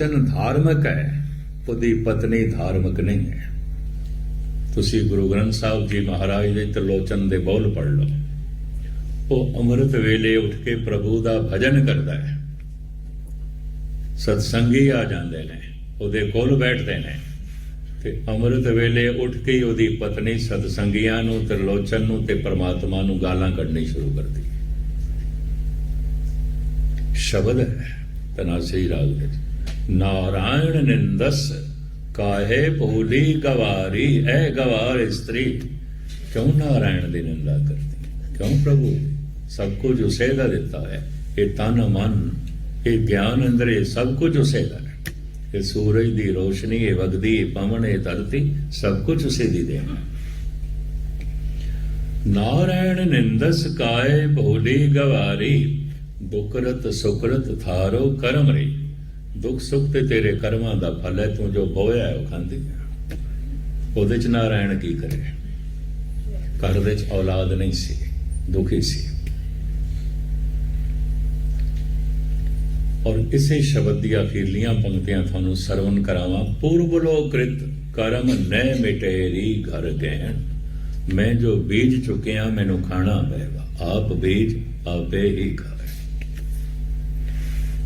ਤ੍ਰਿਲੋਚਨ ਧਾਰਮਿਕ ਹੈ, ਉਹਦੀ ਪਤਨੀ ਧਾਰਮਿਕ ਨਹੀਂ ਹੈ। ਤੁਸੀਂ ਗੁਰੂ ਗ੍ਰੰਥ ਸਾਹਿਬ ਜੀ ਮਹਾਰਾਜ ਦੇ ਤ੍ਰਿਲੋਚਨ ਦੇ ਬੋਲ ਪੜ੍ਹ ਲਓ। ਉਹ ਅੰਮ੍ਰਿਤ ਵੇਲੇ ਉੱਠ ਕੇ ਪ੍ਰਭੂ ਦਾ ਭਜਨ ਕਰਦਾ ਹੈ। ਸਤਸੰਗੀ ਆ ਜਾਂਦੇ ਨੇ, ਉਹਦੇ ਕੋਲ ਬੈਠਦੇ ਨੇ। ਤੇ ਅੰਮ੍ਰਿਤ ਵੇਲੇ ਉੱਠ ਕੇ ਹੀ ਉਹਦੀ ਪਤਨੀ ਸਤਸੰਗੀਆਂ ਨੂੰ, ਤ੍ਰਿਲੋਚਨ ਨੂੰ ਤੇ ਪਰਮਾਤਮਾ ਨੂੰ ਗਾਲਾਂ ਕੱਢਣੀ ਸ਼ੁਰੂ ਕਰਦੀ ਹੈ। ਸ਼ਬਦ ਹੈ ਤਨਾਸੀ ਰਾਗ ਦੇ नारायण निंदस काहे भोली गवारी ए गवार स्त्री। क्यों नारायण की निंदा करती है? क्यों प्रभु? सब कुछ उसे का देता है। ये तन मन, ये ज्ञान अंदर ये सब कुछ उसे का ये सूरज की रोशनी, ये वगदी, ये पवन, ये धरती, सब कुछ उसे दी देना नारायण निंदस काय भोली गवारी, बुकरत सुकरत थारो करम रही ਦੁੱਖ ਸੁੱਖ ਤੇ ਤੇਰੇ ਕਰਮਾਂ ਦਾ ਫਲ ਹੈ, ਤੂੰ ਜੋ ਬੋਇਆ ਉਹ ਖਾਂਦੀ ਉਹਦੇ ਚ ਨਾਰਾਇਣ ਕੀ ਕਰੇ? ਘਰ ਦੇ ਚ ਔਲਾਦ ਨਹੀਂ ਸੀ, ਦੁਖੀ ਸੀ। ਔਰ ਇਸੇ ਸ਼ਬਦ ਦੀਆਂ ਅਖੀਰਲੀਆਂ ਪੰਕਤੀਆਂ ਤੁਹਾਨੂੰ ਸਰਵਨ ਕਰਾਵਾਂ। ਪੂਰਬ ਲੋਕ੍ਰਿਤ ਕਰਮ ਨੈ ਮਿਟੇਰੀ ਘਰ ਗਹਿਣ। ਮੈਂ ਜੋ ਬੀਜ ਚੁੱਕਿਆ, ਮੈਨੂੰ ਖਾਣਾ ਪਏਗਾ ਆਪ ਬੀਜ ਆਪੇ ਹੀ ਖਾ